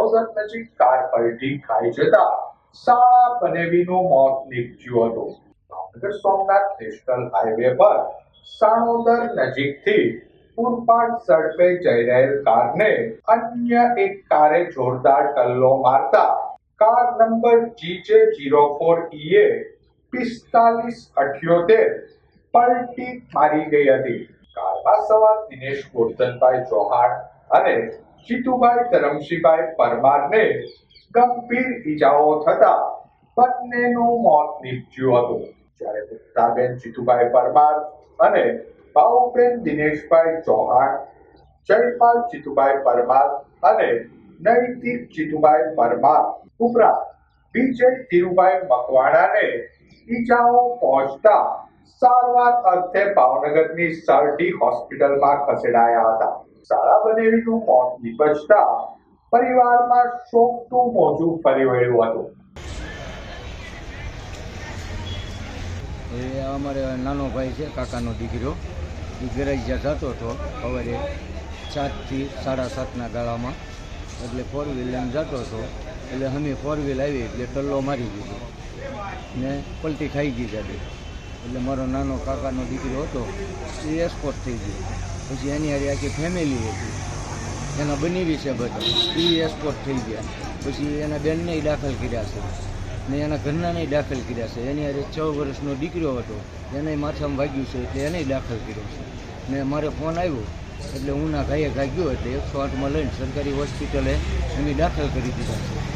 ચાણોદર નજીક કાર પલટી ખાઈ જતા શાળા બનેવીનું મોત નીપજ્યું હતું. ભાવનગર સોમનાથ નેશનલ હાઈવે પર સાણોદર નજીકથી પૂરપાટ ઝડપે જઈ રહેલ કારને અન્ય એક કારે જોરદાર ટલ્લો મારતા car number GJ zero four E A પિસ્તાલીસ અઠ્યોતેર પલટી મારી ગઈ હતી. કારમાં સવાર દિનેશ ગોરધનભાઈ ચૌહાણ અને જીતુભાઈ ધરમસિંહભાઈ પરમારને ગંભીર ઈજાઓ થતા બંનેનું મોત નીપજ્યું હતું. જ્યારે મુક્તાબેન જીતુભાઈ પરમાર અને બાઉબેન દિનેશભાઈ ચૌહાણ, જયપાલ જીતુભાઈ પરમાર અને નૈતિક જીતુભાઈ પરમાર ઉપરાંત વિજય ધીરુભાઈ મકવાણાને ઈજાઓ પહોંચતા સારવાર અર્થે ભાવનગરની સરડી હોસ્પિટલમાં ખસેડાયા હતા. શાળા બનેવીનું મોત નીપજતા પરિવારમાં શોકનું મોજું ફરી વળ્યું હતું. એ અમારે નાનો ભાઈ છે, કાકાનો દીકરો. ગેરેજ જ્યાં જતો હતો સવારે સાતથી સાડા સાતના ગાળામાં. એટલે ફોર વ્હીલ લઈને જતો હતો. એટલે અમે ફોર વ્હીલ આવી એટલે ટલ્લો મારી દીધો. ને પલટી ખાઈ ગઈ ગાડી એટલે મારો નાનો કાકાનો દીકરો હતો, એ એસ્પોર્ટ થઈ ગયો. પછી એની હારી આખી ફેમિલી હતી. એના બની છે બધા. એ એસ્પોર્ટ થઈ ગયા. પછી એના બેનને દાખલ કર્યા છે. ને એના ઘરનાને દાખલ કર્યા છે. એની હારે છ વર્ષનો દીકરો હતો. એને માથામાં વાગ્યું છે એટલે એને દાખલ કર્યો છે. ને મારે ફોન આવ્યો. એટલે હું ના ઘાયે ઘા એટલે એકસો આઠમાં લઈને સરકારી હોસ્પિટલે એની દાખલ કરી દીધા છે.